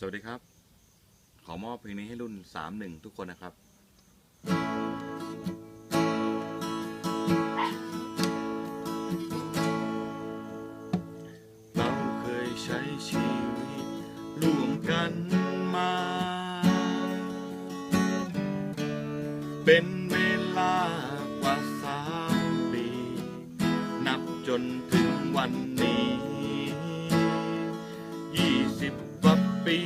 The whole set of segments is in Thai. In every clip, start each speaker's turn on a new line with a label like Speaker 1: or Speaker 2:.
Speaker 1: สวัสดีครับ ขอมอบเพลงนี้ให้รุ่น 31 ทุกคนนะครับ เราเคยใช้ชีวิตร่วมกันมา เป็นเวลา ปี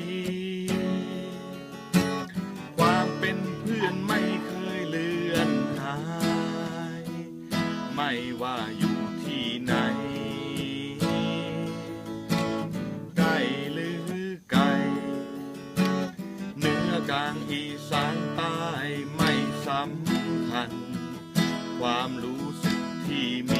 Speaker 1: ความเป็นเพื่อนไม่เคยเลือนหาย ไม่ว่าอยู่ที่ไหนใกล้หรือไกลเหนือกลางอีสานใต้ไม่สำคัญ ความรู้สึกที่มี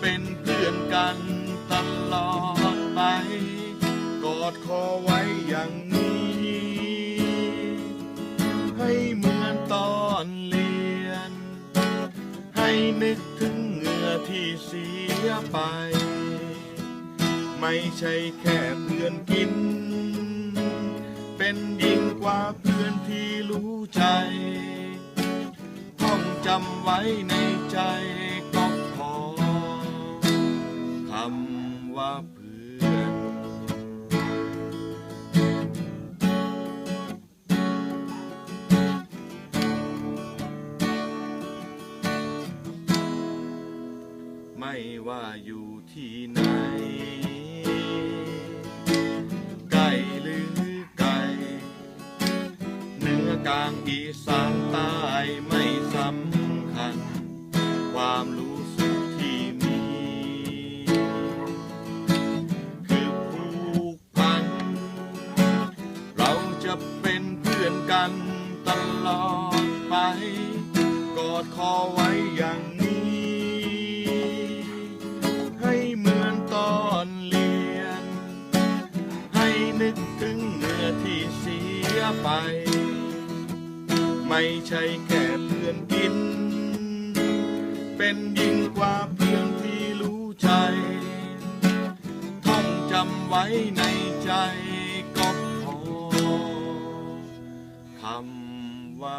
Speaker 1: เป็นเพื่อนกันตลอดไป กอดคอไว้อย่างนี้ ให้เหมือนตอนเรียน ให้นึกถึงเหงื่อที่เสียไป ไม่ใช่แค่เพื่อนกิน เป็นยิ่งกว่าเพื่อนที่รู้ใจต้องจำไว้ในใจ ว่าเพื่อน ไม่ว่าอยู่ที่ไหนใกล้หรือไกลเหนือกลางอีสานใต้ไม่ กันตลอดไป กอดคอไว้อย่างนี้ ให้เหมือนตอนเรียน ให้นึกถึงเหงื่อที่เสียไป ไม่ใช่แค่เพื่อนกิน เป็นยิ่งกว่าเพื่อนที่รู้ใจ ท่องจำไว้ในใจ คำว่า